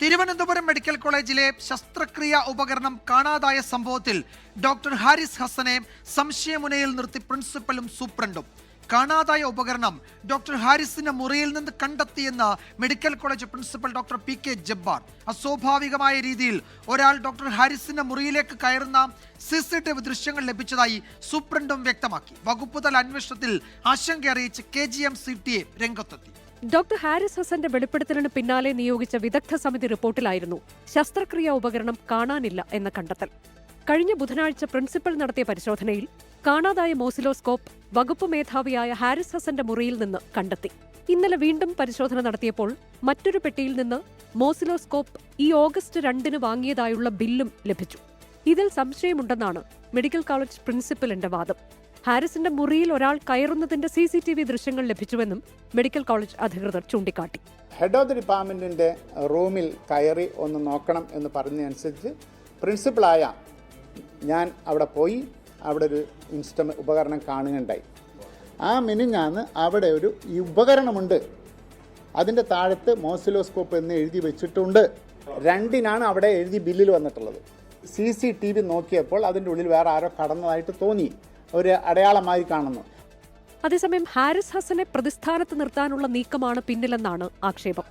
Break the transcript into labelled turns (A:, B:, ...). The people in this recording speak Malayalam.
A: തിരുവനന്തപുരം മെഡിക്കൽ കോളേജിലെ ശസ്ത്രക്രിയാ ഉപകരണം കാണാതായ സംഭവത്തിൽ ഡോക്ടർ ഹാരിസ് ഹസനെ സംശയമുനയിൽ നിർത്തി പ്രിൻസിപ്പലും സൂപ്രണ്ടും. കാണാതായ ഉപകരണം ഡോക്ടർ ഹാരിസിന്റെ മുറിയിൽ നിന്ന് കണ്ടെത്തിയെന്ന് medical college principal doctor P K Jabbar. അസ്വാഭാവികമായ രീതിയിൽ ഒരാൾ ഡോക്ടർ ഹാരിസിന്റെ മുറിയിലേക്ക് കയറുന്ന സി സി ടി വി ദൃശ്യങ്ങൾ ലഭിച്ചതായി സൂപ്രണ്ടും വ്യക്തമാക്കി. വകുപ്പുതല അന്വേഷണത്തിൽ ആശങ്ക അറിയിച്ച് K G M C T A രംഗത്തെത്തി.
B: ഡോക്ടർ ഹാരിസ് ഹസന്റെ വെളിപ്പെടുത്തലിന് പിന്നാലെ നിയോഗിച്ച വിദഗ്ധ സമിതി റിപ്പോർട്ടിലായിരുന്നു ശസ്ത്രക്രിയാ ഉപകരണം കാണാനില്ല എന്ന കണ്ടെത്തൽ. കഴിഞ്ഞ ബുധനാഴ്ച പ്രിൻസിപ്പൽ നടത്തിയ പരിശോധനയിൽ കാണാതായ മോസിലോസ്കോപ്പ് വകുപ്പ് മേധാവിയായ ഹാരിസ് ഹസന്റെ മുറിയിൽ നിന്ന് കണ്ടെത്തി. ഇന്നലെ വീണ്ടും പരിശോധന നടത്തിയപ്പോൾ മറ്റൊരു പെട്ടിയിൽ നിന്ന് മോസിലോസ്കോപ്പ് ഈ ഓഗസ്റ്റ് രണ്ടിന് വാങ്ങിയതായുള്ള ബില്ലും ലഭിച്ചു. ഇതിൽ സംശയമുണ്ടെന്നാണ് മെഡിക്കൽ കോളേജ് പ്രിൻസിപ്പലിന്റെ വാദം. ഹാരിസിന്റെ മുറിയിൽ ഒരാൾ കയറുന്നതിന്റെ സി സി ടി വി ദൃശ്യങ്ങൾ ലഭിച്ചുവെന്നും മെഡിക്കൽ കോളേജ് അധികൃതർ ചൂണ്ടിക്കാട്ടി.
C: ഹെഡ് ഓഫ് ദി ഡിപ്പാർട്ട്മെന്റിന്റെ റൂമിൽ കയറി ഒന്ന് നോക്കണം എന്ന് പറഞ്ഞതനുസരിച്ച് പ്രിൻസിപ്പളായ ഞാൻ അവിടെ പോയി അവിടെ ഒരു ഇൻസ്റ്റമ ഉപകരണം കാണുകയുണ്ടായി. ആ മിനിഞ്ഞാന്ന് അവിടെ ഒരു ഈ ഉപകരണമുണ്ട്. അതിന്റെ താഴത്ത് മോസിലോസ്കോപ്പ് എന്ന് എഴുതി വെച്ചിട്ടുണ്ട്. രണ്ടിനാണ് അവിടെ എഴുതി ബില്ലിൽ വന്നിട്ടുള്ളത്. സി സി ടി വി നോക്കിയപ്പോൾ അതിന്റെ ഉള്ളിൽ വേറെ ആരോ കടന്നതായിട്ട് തോന്നി. ഒരു അടയാളമായി കാണുന്നു.
B: അതേസമയം ഹാരിസ് ഹസനെ പ്രതിസ്ഥാനത്ത് നിർത്താനുള്ള നീക്കമാണ് പിന്നിലെന്നാണ് ആക്ഷേപം.